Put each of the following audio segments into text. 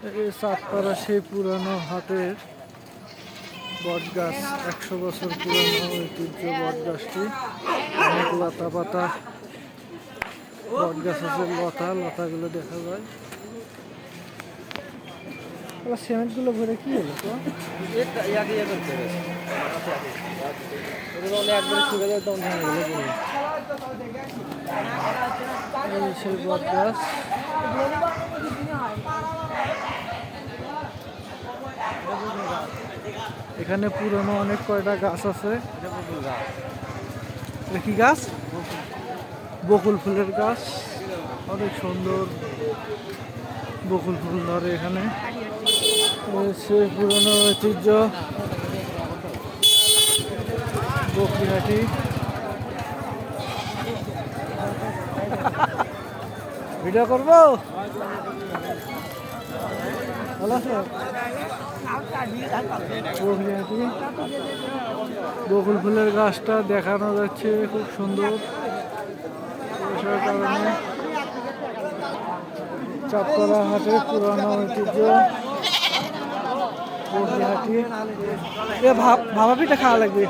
চাঁদপাড়া সেই পুরানো হাটের বট গাছ একশো বছর পুরানো ঐতিহ্য বট গাছটি অনেক লতা পাতা বট গাছ আছে লতা লতাগুলো দেখা যায়। সিমেন্টগুলো ভরে কি হলো তো? সেই বট গাছ এখানে পুরনো অনেক কয়টা গাছ আছে? কি গাছ? বকুল ফুলের গাছ। অনেক সুন্দর বকুল ফুল ধরে এখানে। সেই পুরনো ঐতিহ্য। বকরিহাটি ভিডিও করব? বকুল ফুলের গাছটা দেখানো যাচ্ছে, খুব সুন্দর। কারণে হাটে পুরানো ঐতিহ্য। এ, ভাব পিঠা খাওয়া লাগবে।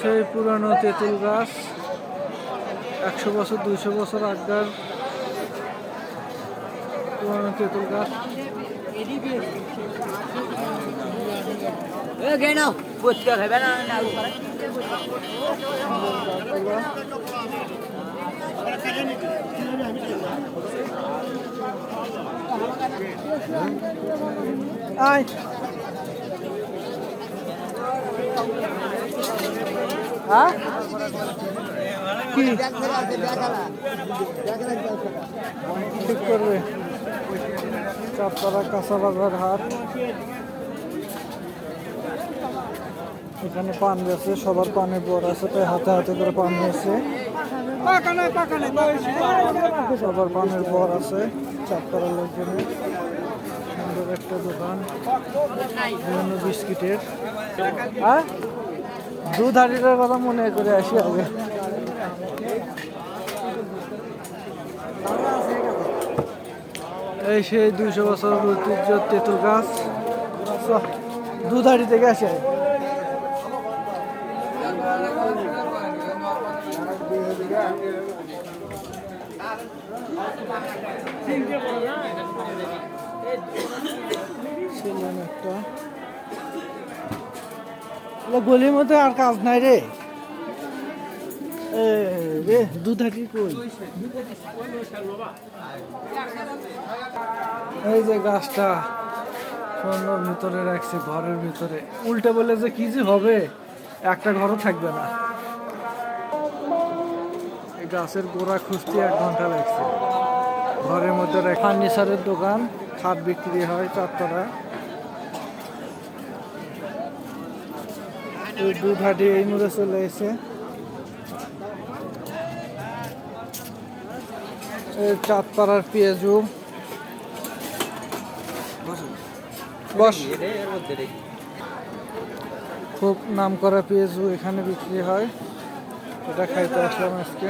সেই পুরানো তেঁতুল গাছ। একশো বছর দুইশো বছর আগকার পুরানো তেঁতুল গাছ। আয়। হ্যাঁ? কি? ঠিক করবে চাপতলা কাঁচা বাজার হাট। এখানে পান বেছে সবার পানের বর আছে, তাই হাতে হাতে করে পান নিয়েছে সবার পানের বর আছে চাপতলার লোকজনের। সুন্দর একটা দোকান। বিভিন্ন বিস্কিটের। হ্যাঁ? দুধ হাঁড়িটার কথা মনে করে আসি আগে। এই সেই দুইশো বছর ঐতিহ্য তেঁতুল গাছ। চ, দুধ হাঁড়ি থেকে আসি। গলির মধ্যে আর কাজ নাই রে। দুধাটি কই? এই যে গাছটা, সুন্দর ভিতরে রাখছে, ঘরের ভিতরে। উল্টে বলে যে কি যে হবে, একটা ঘরও থাকবে না। গাছের গোড়া খুঁজতে এক ঘণ্টা লাগছে। ঘরের মধ্যে ফার্নিচারের দোকান খাট বিক্রি হয় চারতলা। এই দুধ হাটি এই মুড়ে চলে এসে চাঁদপাড়ার পেঁয়াজু। খুব নাম করা পেঁয়াজু এখানে বিক্রি হয়। এটা খাইতে আসলাম আজকে।